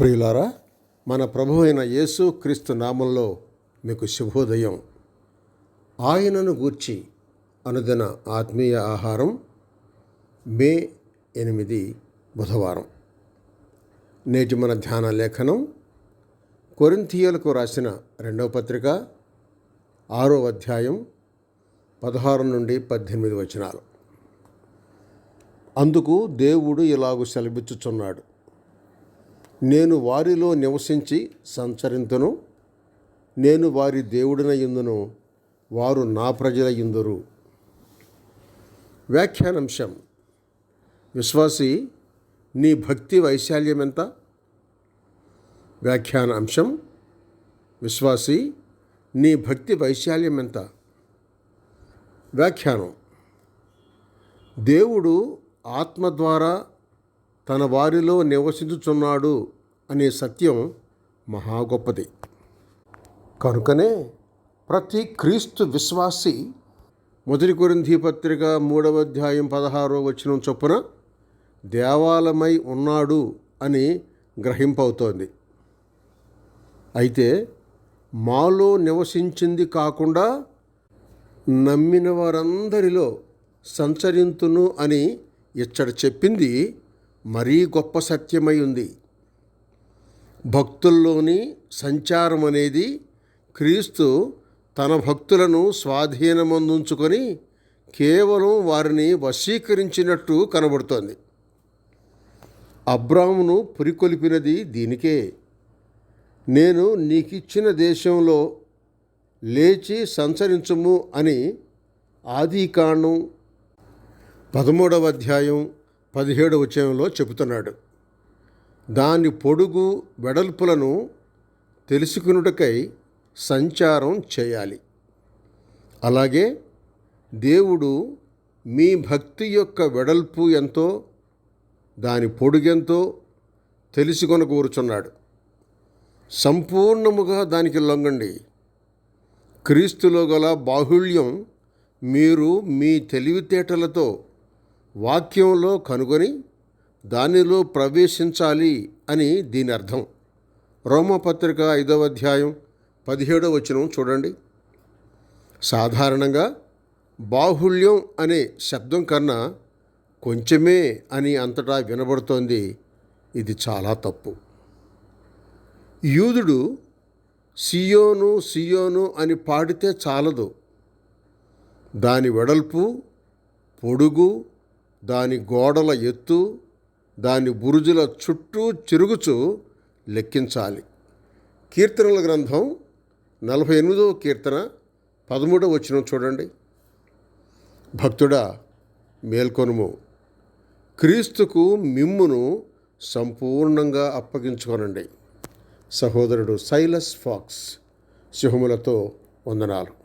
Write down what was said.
ప్రియులారా మన ప్రభు అయిన యేసు క్రీస్తు నామంలో మీకు శుభోదయం. ఆయనను గూర్చి అనుదిన ఆత్మీయ ఆహారం మే ఎనిమిది బుధవారం. నేటి మన ధ్యాన లేఖనం కొరింథియలకు రాసిన రెండవ పత్రిక ఆరో అధ్యాయం పదహారు నుండి పద్దెనిమిది వచనాలు. అందుకు దేవుడు ఇలాగు సెలబిచ్చుచున్నాడు నేను వారిలో నివసించి సంచరింతును. నేను వారి దేవుడినయుందును వారు నా ప్రజల ఇందురు వ్యాఖ్యానాంశం. విశ్వాసి నీ భక్తి వైశాల్యం ఎంత వ్యాఖ్యాన అంశం విశ్వాసి నీ భక్తి వైశాల్యం ఎంత వ్యాఖ్యానం. దేవుడు ఆత్మ ద్వారా తన వారిలో నివసించుచున్నాడు. అనే సత్యం మహా గొప్పది. కనుకనే ప్రతి క్రీస్తు విశ్వాసి మొదటి కొరింథీ పత్రిక మూడవ అధ్యాయం పదహారో వచనం చొప్పున దేవాలయమై ఉన్నాడు అని గ్రహింపవుతోంది. అయితే మాలో నివసించింది కాకుండా నమ్మిన వారందరిలో సంచరింతును అని ఇచ్చట చెప్పింది మరీ గొప్ప సత్యమై ఉంది. భక్తుల్లోని సంచారం అనేది క్రీస్తు తన భక్తులను స్వాధీనమందుంచుకొని కేవలం వారిని వశీకరించినట్టు కనబడుతోంది. అబ్రామును పురికొల్పినది దీనికే. నేను నీకిచ్చిన దేశంలో లేచి సంచరించము అని ఆదికాండం పదమూడవ అధ్యాయం పదిహేడవ చయంలో చెబుతున్నాడు. దాని పొడుగు వెడల్పులను తెలుసుకునుటకై సంచారం చేయాలి. అలాగే దేవుడు మీ భక్తి యొక్క వెడల్పు ఎంతో దాని పొడుగెంతో తెలుసుకొని కూర్చున్నాడు సంపూర్ణముగా దానికి లొంగండి. క్రీస్తులో గల బాహుళ్యం మీరు మీ తెలివితేటలతో వాక్యంలో కనుగొని దానిలో ప్రవేశించాలి అని దీని అర్థం. రోమపత్రిక ఐదవ అధ్యాయం పదిహేడవ వచనం చూడండి. సాధారణంగా బాహుళ్యం అనే శబ్దం కన్నా కొంచెమే అని అంతటా వినబడుతోంది. ఇది చాలా తప్పు. యూదుడు సియోను సియోను అని పాడితే చాలదు. దాని వెడల్పు పొడుగు దాని గోడల ఎత్తు దాని బురుజుల చుట్టూ చిరుగుచు లెక్కించాలి. కీర్తనల గ్రంథం నలభై ఎనిమిదవ కీర్తన పదమూడవ వచ్చిన చూడండి. భక్తుడా మేల్కొనుము. క్రీస్తుకు మిమ్మును సంపూర్ణంగా అప్పగించుకోనండి. సహోదరుడు సైలస్ ఫాక్స్ సింహములతో వందనాలు.